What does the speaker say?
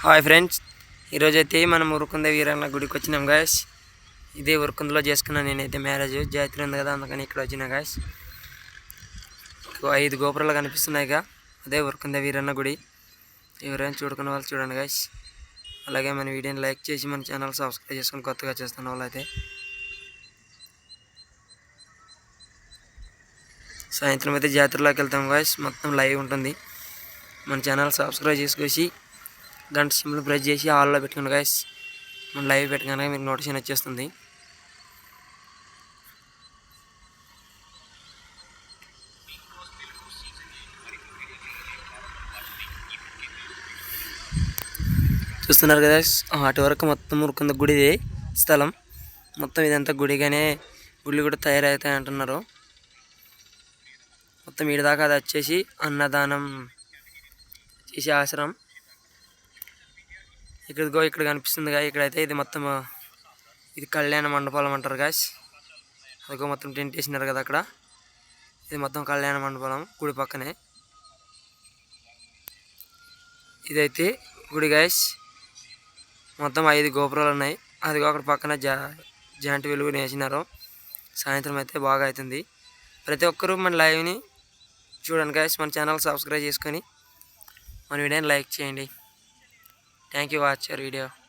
Hi friends ఈరోజైతే మనం ఉరుకుంద వీరన్న గుడికి వచ్చినాం గాయస్ ఇదే ఉరుకుందలో చేసుకున్నాను నేనైతే మ్యారేజ్ జాతర ఉంది కదా అందుకని ఇక్కడ వచ్చిన గాయస్ ఐదు గోపురాలు కనిపిస్తున్నాయిగా అదే ఉరుకుంద వీరన్న గుడి. ఎవరైనా చూడుకున్న వాళ్ళు చూడండి గాయస్ అలాగే మన వీడియోని లైక్ చేసి మన ఛానల్ సబ్స్క్రైబ్ చేసుకొని కొత్తగా చేస్తున్న వాళ్ళు సాయంత్రం అయితే జాతరలోకి వెళ్తాం గాయస్ మొత్తం లైవ్ ఉంటుంది. మన ఛానల్ సబ్స్క్రైబ్ చేసుకొచ్చి గంట సింబల్ ప్రెస్ చేసి ఆల్లో పెట్టుకుని గాయస్ మన లైవ్ పెట్టుకోగానే మీకు నోటిఫికేషన్ వచ్చేస్తుంది. చూస్తున్నారు కదా అటు వరకు మొత్తం ఉరుకున్న గుడిది స్థలం. మొత్తం ఇదంతా గుడిగానే గుళ్ళు కూడా తయారవుతాయి అంటున్నారు. మొత్తం ఈడ దాకా అది వచ్చేసి అన్నదానం చేసే ఆశ్రమం. ఇక్కడికో ఇక్కడ కనిపిస్తుంది కదా ఇక్కడైతే ఇది మొత్తం ఇది కళ్యాణ మండపాలం అంటారు గాయస్ అదిగో మొత్తం టెంట్ వేసినారు కదా అక్కడ. ఇది మొత్తం కళ్యాణ మండపాలం గుడి పక్కనే. ఇదైతే గుడి గాయస్ మొత్తం ఐదు గోపురాలు ఉన్నాయి. అదిగో అక్కడ పక్కన జా జాయింట్ వెలుగు వేసినారు. సాయంత్రం అయితే బాగా అవుతుంది. ప్రతి ఒక్కరూ మన లైవ్ని చూడండి గాయస్ మన ఛానల్ సబ్స్క్రైబ్ చేసుకొని మన వీడియోని లైక్ చేయండి. Thank you for watching your video.